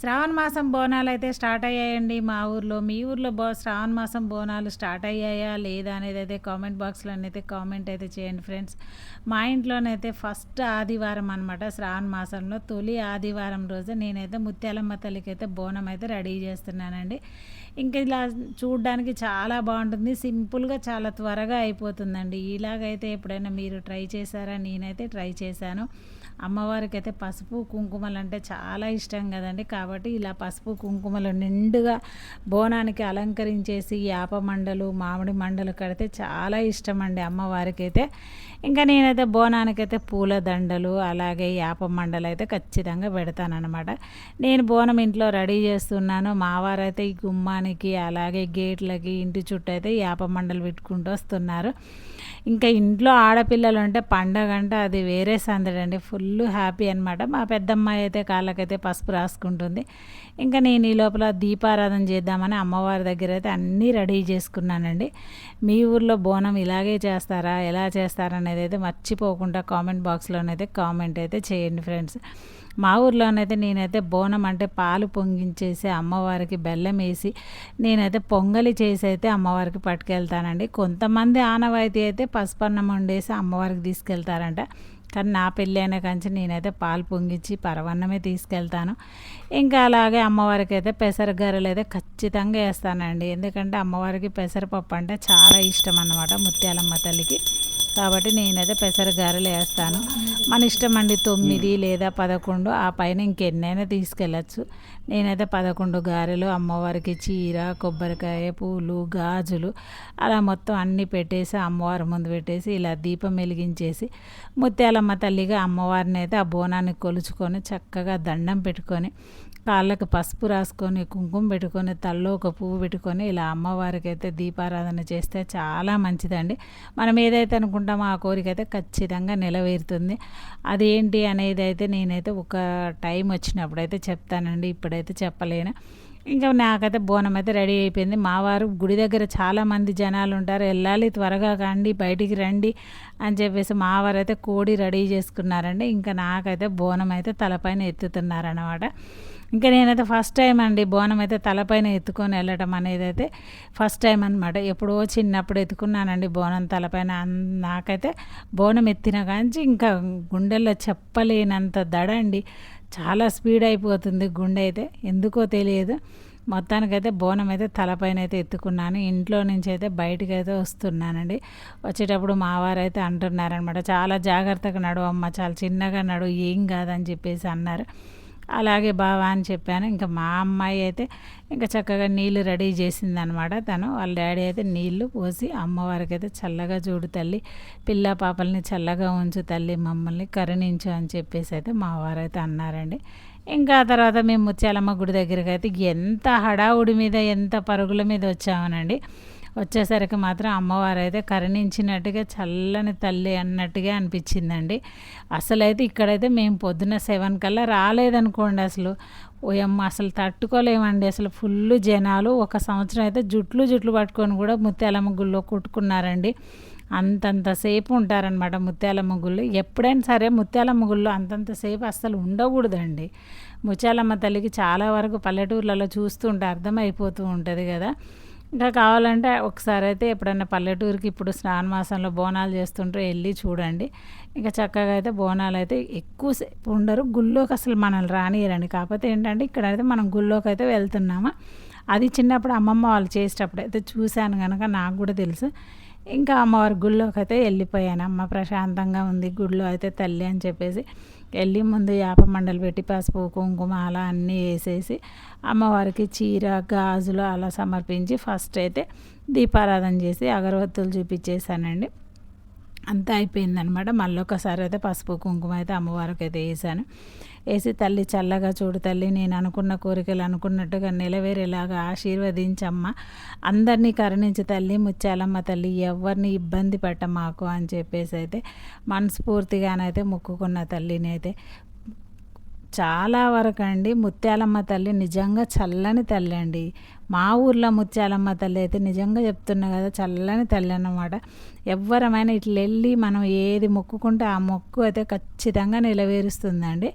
శ్రావణ మాసం బోనాలు అయితే స్టార్ట్ అయ్యాయండి మా ఊర్లో. మీ ఊర్లో బో శ్రావణ మాసం బోనాలు స్టార్ట్ అయ్యాయా లేదా అనేది అయితే కామెంట్ బాక్స్లో అయితే కామెంట్ అయితే చేయండి ఫ్రెండ్స్. మా ఇంట్లోనైతే ఫస్ట్ ఆదివారం అనమాట శ్రావణ మాసంలో. తొలి ఆదివారం రోజు నేనైతే ముత్యాలమ్మ తల్లికి అయితే బోనం అయితే రెడీ చేస్తున్నానండి. ఇంకా ఇలా చూడడానికి చాలా బాగుంటుంది. సింపుల్గా చాలా త్వరగా అయిపోతుందండి. ఇలాగైతే ఎప్పుడైనా మీరు ట్రై చేశారా? నేనైతే ట్రై చేశాను. అమ్మవారికి అయితే పసుపు కుంకుమలు అంటే చాలా ఇష్టం కదండి. కాబట్టి ఇలా పసుపు కుంకుమలు నిండుగా బోనానికి అలంకరించేసి యాప మండలు మామిడి మండలు కడితే చాలా ఇష్టం అండి అమ్మవారికి అయితే ఇంకా నేనైతే బోనానికి అయితే పూల దండలు అలాగే యాప మండలు అయితే ఖచ్చితంగా పెడతానమాట నేను బోనం ఇంట్లో రెడీ చేస్తున్నాను. మావారైతే ఈ గుమ్మానికి అలాగే గేట్లకి ఇంటి చుట్టూ అయితే యాప మండలు పెట్టుకుంటూ వస్తున్నారు. ఇంకా ఇంట్లో ఆడపిల్లలు అంటే పండగ అంటే అది వేరే సందడి అండి. ఫుల్ హ్యాపీ అనమాట మా పెద్దమ్మాయి అయితే కాళ్ళకైతే పసుపు రాసుకుంటుంది. ఇంకా నేను ఈ లోపల దీపారాధన చేద్దామని అమ్మవారి దగ్గర అయితే అన్నీ రెడీ చేసుకున్నానండి. మీ ఊర్లో బోనం ఇలాగే చేస్తారా? ఎలా చేస్తారనేది అయితే మర్చిపోకుండా కామెంట్ బాక్స్లోనైతే కామెంట్ అయితే చేయండి ఫ్రెండ్స్. మా ఊర్లోనైతే నేనైతే బోనం అంటే పాలు పొంగించేసి అమ్మవారికి బెల్లం వేసి నేనైతే పొంగలి చేసి అయితే అమ్మవారికి పట్టుకెళ్తానండి. కొంతమంది ఆనవాయితీ అయితే పసుపన్నం వండేసి అమ్మవారికి తీసుకెళ్తారంట. కానీ నా పెళ్ళి అయిన కంచి నేనైతే పాలు పొంగించి పరవన్నమే తీసుకెళ్తాను. ఇంకా అలాగే అమ్మవారికి అయితే పెసరగారెలు అయితే ఖచ్చితంగా వేస్తానండి. ఎందుకంటే అమ్మవారికి పెసరపప్పు అంటే చాలా ఇష్టం అన్నమాట ముత్యాలమ్మ తల్లికి. కాబట్టి నేనైతే పెసర గారెలు వేస్తాను. మన ఇష్టం అండి తొమ్మిది లేదా పదకొండు ఆ పైన ఇంకెన్నైనా తీసుకెళ్ళచ్చు. నేనైతే పదకొండు గారెలు అమ్మవారికి చీర కొబ్బరికాయ పూలు గాజులు అలా మొత్తం అన్నీ పెట్టేసి అమ్మవారి ముందు పెట్టేసి ఇలా దీపం వెలిగించేసి ముత్యాలమ్మ తల్లిగా అమ్మవారిని అయితే ఆ బోనాన్ని కొలుచుకొని చక్కగా దండం పెట్టుకొని కాళ్ళకి పసుపు రాసుకొని కుంకుమ పెట్టుకొని తల్లో ఒక పువ్వు పెట్టుకొని ఇలా అమ్మవారికి అయితే దీపారాధన చేస్తే చాలా మంచిదండి. మనం ఏదైతే అనుకుంటామో ఆ కోరిక అయితే ఖచ్చితంగా నెరవేరుతుంది. అదేంటి అనేది అయితే నేనైతే ఒక టైం వచ్చినప్పుడు అయితే చెప్తానండి. ఇప్పుడైతే చెప్పలేను. ఇంకా నాకైతే బోనం అయితే రెడీ అయిపోయింది. మా వారు గుడి దగ్గర చాలామంది జనాలు ఉంటారు. వెళ్ళాలి త్వరగా కండి బయటికి రండి అని చెప్పేసి మా వారు అయితే కోడి రెడీ చేసుకున్నారండి. ఇంకా నాకైతే బోనం అయితే తలపైన ఎత్తుతున్నారనమాట ఇంకా నేనైతే ఫస్ట్ టైం అండి బోనం అయితే తలపైన ఎత్తుకొని వెళ్ళటం అనేది అయితే ఫస్ట్ టైం అనమాట ఎప్పుడో చిన్నప్పుడు ఎత్తుకున్నానండి బోనం తలపైన. నాకైతే బోనం ఎత్తిన కాంచి ఇంకా గుండెల్లో చెప్పలేనంత దడ అండి. చాలా స్పీడ్ అయిపోతుంది గుండె అయితే. ఎందుకో తెలియదు. మొత్తానికైతే బోనం అయితే తలపైన అయితే ఎత్తుకున్నాను. ఇంట్లో నుంచి అయితే బయటకు అయితే వస్తున్నానండి. వచ్చేటప్పుడు మా వారు అయితే అంటున్నారనమాట చాలా జాగ్రత్తగా నడు అమ్మ చాలా చిన్నగా నడు ఏం కాదని చెప్పేసి అన్నారు. అలాగే బావా అని చెప్పాను. ఇంకా మా అమ్మాయి అయితే ఇంకా చక్కగా నీళ్ళు రెడీ చేసిందనమాట తను. వాళ్ళ డాడీ అయితే నీళ్ళు పోసి అమ్మవారికి అయితే చల్లగా చూడు తల్లి పిల్ల పాపల్ని చల్లగా ఉంచు తల్లి మమ్మల్ని కరుణించు అని చెప్పేసి అయితే మా వారైతే అన్నారండి. ఇంకా తర్వాత మేము ముత్యాలమ్మ గుడి దగ్గరికి అయితే ఎంత హడావుడి మీద ఎంత పరుగుల మీద వచ్చామనండి. వచ్చేసరికి మాత్రం అమ్మవారు అయితే కరుణించినట్టుగా చల్లని తల్లి అన్నట్టుగా అనిపించిందండి. అసలైతే ఇక్కడైతే మేము పొద్దున్న సెవెన్ కల్లా రాలేదనుకోండి అసలు. ఓయమ్మ అసలు తట్టుకోలేమండి. అసలు ఫుల్ జనాలు ఒక సంవత్సరం అయితే జుట్లు జుట్లు పట్టుకొని కూడా ముత్యాలమ్మ గుళ్ళో కుట్టుకున్నారండి. అంతంతసేపు ఉంటారనమాట ముత్యాలమ్మ గుళ్ళు ఎప్పుడైనా సరే ముత్యాలమ్మ గుళ్ళు అంతంతసేపు అస్సలు ఉండకూడదండి. ముత్యాలమ్మ తల్లికి చాలా వరకు పల్లెటూర్లలో చూస్తుంటే అర్థమైపోతూ ఉంటుంది కదా. ఇంకా కావాలంటే ఒకసారి అయితే ఎప్పుడైనా పల్లెటూరుకి ఇప్పుడు స్నాన మాసంలో బోనాలు చేస్తుంటే వెళ్ళి చూడండి. ఇంకా చక్కగా అయితే బోనాలు అయితే ఎక్కువసేపు ఉండరు. గుళ్ళోకి అసలు మనల్ని రానియరండి. కాకపోతే ఏంటంటే ఇక్కడ అయితే మనం గుళ్ళోకి అయితే వెళ్తున్నామా? అది చిన్నప్పుడు అమ్మమ్మ వాళ్ళు చేసేటప్పుడు అయితే చూశాను కనుక నాకు కూడా తెలుసు. ఇంకా అమ్మవారి గుళ్ళోకి అయితే వెళ్ళిపోయాను. అమ్మ ప్రశాంతంగా ఉంది. గుళ్ళో అయితే తల్లి అని చెప్పేసి. వెళ్ళి ముందు యాప మండలు పెట్టి పసుపు కుంకుమ అలా అన్నీ వేసేసి అమ్మవారికి చీర గాజులు అలా సమర్పించి ఫస్ట్ అయితే దీపారాధన చేసి అగరవత్తులు చూపించేసానండి అంతా అయిపోయిందనమాట. మళ్ళీ ఒకసారి అయితే పసుపు కుంకుమ అయితే అమ్మవారికి అయితే వేసాను. వేసి తల్లి చల్లగా చూడు తల్లి నేను అనుకున్న కోరికలు అనుకున్నట్టుగా నెలవేరేలాగా ఆశీర్వదించమ్మ. అందరినీ కరుణించి తల్లి ముచ్చాలమ్మ తల్లి ఎవరిని ఇబ్బంది పెట్ట మాకు అని చెప్పేసి అయితే మనస్ఫూర్తిగానైతే మొక్కుకున్న తల్లిని అయితే చాలా వరకు అండి. ముత్యాలమ్మ తల్లి నిజంగా చల్లని తల్లి అండి. మా ఊర్లో ముత్యాలమ్మ తల్లి అయితే నిజంగా చెప్తున్నా కదా చల్లని తల్లి అన్నమాట. ఎవ్వరమైనా ఇట్లా వెళ్ళి మనం ఏది మొక్కుకుంటే ఆ మొక్కు అయితే ఖచ్చితంగా నెరవేరుస్తుందండి.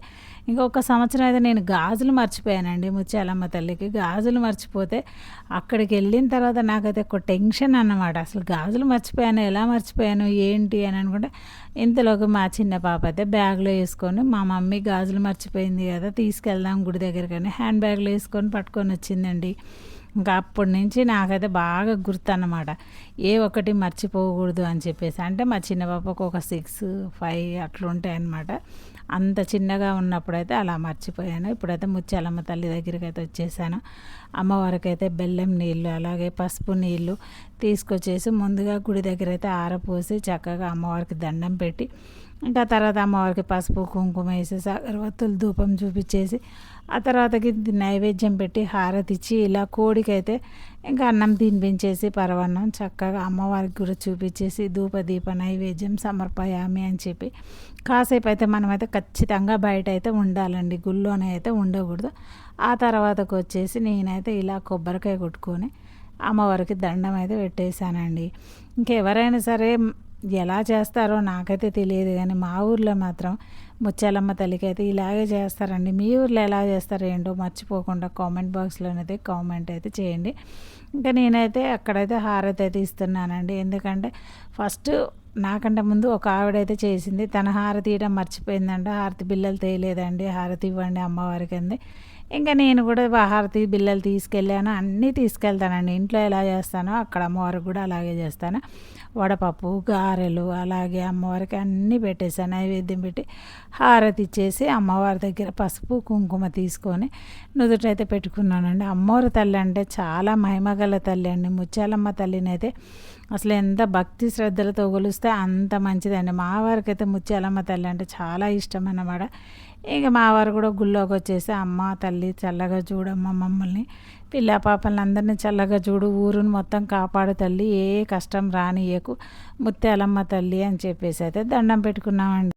ఇంకొక సంవత్సరం అయితే నేను గాజులు మర్చిపోయానండి ముత్యాలమ్మ తల్లికి. గాజులు మర్చిపోతే అక్కడికి వెళ్ళిన తర్వాత నాకైతే ఒక టెన్షన్ అన్నమాట. అసలు గాజులు మర్చిపోయాను ఎలా మర్చిపోయాను ఏంటి అని అనుకుంటే ఇంతలోకి మా చిన్న పాప అయితే బ్యాగ్లో వేసుకొని మా మమ్మీ గాజులు మర్చిపోయింది కదా తీసుకెళ్దాం గుడి దగ్గరకని హ్యాండ్ బ్యాగ్లో వేసుకొని పట్టుకొని వచ్చిందండి. ఇంకా అప్పటి నుంచి నాకైతే బాగా గుర్తు అన్నమాట ఏ ఒక్కటి మర్చిపోకూడదు అని చెప్పేసి. అంటే మా చిన్న పాపకు ఒక సిక్స్ ఫైవ్ అట్లుంటాయి అనమాట అంత చిన్నగా ఉన్నప్పుడైతే అలా మర్చిపోయాను. ఇప్పుడైతే ముత్యాలమ్మ తల్లి దగ్గరికి అయితే వచ్చేసాను. అమ్మవారికి అయితే బెల్లం నీళ్ళు అలాగే పసుపు నీళ్ళు తీసుకొచ్చేసి ముందుగా గుడి దగ్గర అయితే ఆరపోసి చక్కగా అమ్మవారికి దండం పెట్టి ఇంకా తర్వాత అమ్మవారికి పసుపు కుంకుమ వేసేసి అగరవత్తులు ధూపం చూపించేసి ఆ తర్వాతకి నైవేద్యం పెట్టి హారతి ఇచ్చి ఇలా కోడికైతే ఇంకా అన్నం తినిపించేసి పరవన్నం చక్కగా అమ్మవారికి కూడా చూపించేసి ధూప దీప నైవేద్యం సమర్పయామి అని చెప్పి కాసేపు అయితే మనమైతే ఖచ్చితంగా బయట అయితే ఉండాలండి. గుళ్ళోనే అయితే ఉండకూడదు. ఆ తర్వాతకు వచ్చేసి నేనైతే ఇలా కొబ్బరికాయ కొట్టుకొని అమ్మవారికి దండం అయితే పెట్టేశానండి. ఇంకెవరైనా సరే ఎలా చేస్తారో నాకైతే తెలియదు కానీ మా ఊర్లో మాత్రం ముత్యాలమ్మ తల్లికి అయితే ఇలాగే చేస్తారండి. మీ ఊర్లో ఎలా చేస్తారో ఏంటో మర్చిపోకుండా కామెంట్ బాక్స్లోనైతే కామెంట్ అయితే చేయండి. ఇంకా నేనైతే అక్కడైతే హారతి అయితే ఇస్తున్నానండి. ఎందుకంటే ఫస్ట్ నాకంటే ముందు ఒక ఆవిడైతే చేసింది. తన హారతి ఇవ్వడం మర్చిపోయిందంట హారతి బిల్లలు తేయలేదండి. హారతి ఇవ్వండి అమ్మవారికి అంది. ఇంకా నేను కూడా హారతి బిల్లలు తీసుకెళ్ళాను. అన్నీ తీసుకెళ్తానండి. ఇంట్లో ఎలా చేస్తానో అక్కడ అమ్మవారికి కూడా అలాగే చేస్తాను. వడపప్పు గారెలు అలాగే అమ్మవారికి అన్నీ పెట్టేసాను నైవేద్యం పెట్టి హారతి ఇచ్చేసి అమ్మవారి దగ్గర పసుపు కుంకుమ తీసుకొని నుదుటైతే పెట్టుకున్నానండి. అమ్మవారి తల్లి అంటే చాలా మహిమగల తల్లి అండి. ముత్యాలమ్మ తల్లిని అయితే అసలు ఎంత భక్తి శ్రద్ధలతో కొలిస్తే అంత మంచిదండి. మా వారికి అయితే ముత్యాలమ్మ తల్లి అంటే చాలా ఇష్టం అన్నమాట. ఇక మా వారు కూడా గుళ్ళోకి వచ్చేసి అమ్మ తల్లి చల్లగా చూడమ్మ మమ్మల్ని. పిల్ల పాపల్ని అందరినీ చల్లగా చూడు ఊరుని మొత్తం కాపాడు తల్లి. ఏ కష్టం రానియకు ముత్యాలమ్మ తల్లి అని చెప్పేసి అయితే దండం పెట్టుకున్నామండి.